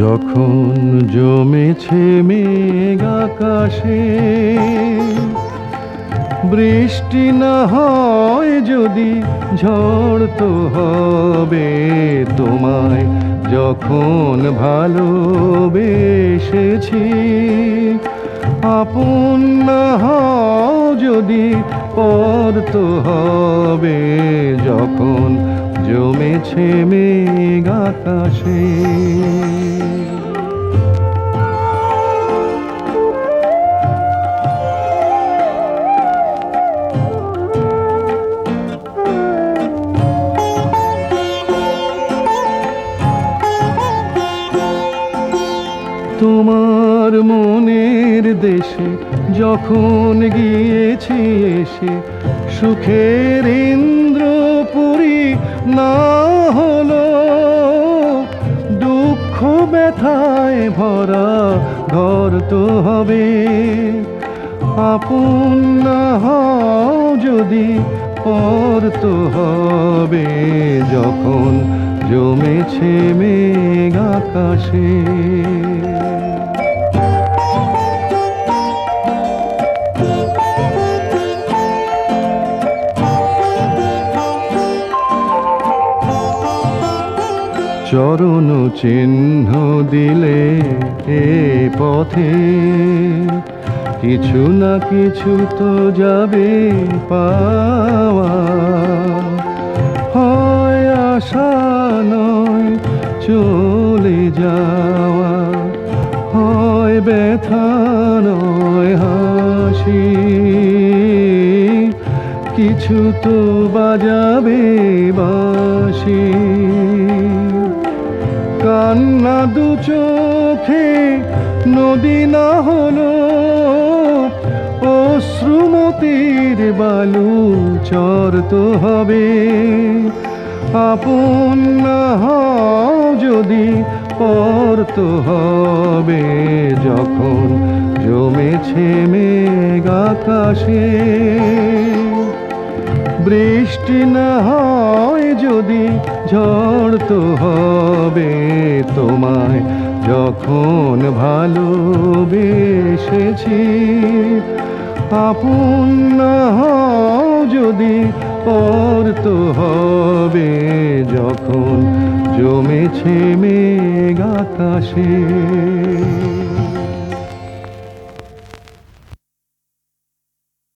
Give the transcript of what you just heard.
যখন জমেছে মেঘ আকাশে, বৃষ্টি না হয় যদি ঝড় তো হবে তোমায়, যখন ভালোবেসেছি, আপন না হও যদি পর তো হবে যখন জমেছে মেঘ আকাশে। তোমার মনের দেশে যখন গিয়েছি এসে সুখের ইন্দ্রপুরী না হলো দুঃখ ব্যথায় ভরা ঘর তো হবে। আপন না যদি পর তো হবে। যখন জমেছে মেঘ আকাশে চরণ চিহ্ন দিলে এ পথে কিছু না কিছু তো যাবে পাওয়া। হয় আশা নয় চলে যাওয়া। হয় ব্যথা নয় হাসি। কিছু তো বাজাবে বাসি দু চোখে নদী না হলো, অশ্রুমতির বালু চর তো হবে। আপন না যদি পর তো হবে, যখন জমেছে মেঘ আকাশে। বৃষ্টি না হয় যদি ঝড় তো হবে তোমায়, যখন ভালোবেসেছি। আপন না হও যদি পর তো হবে যখন জমেছে মেঘ আকাশে।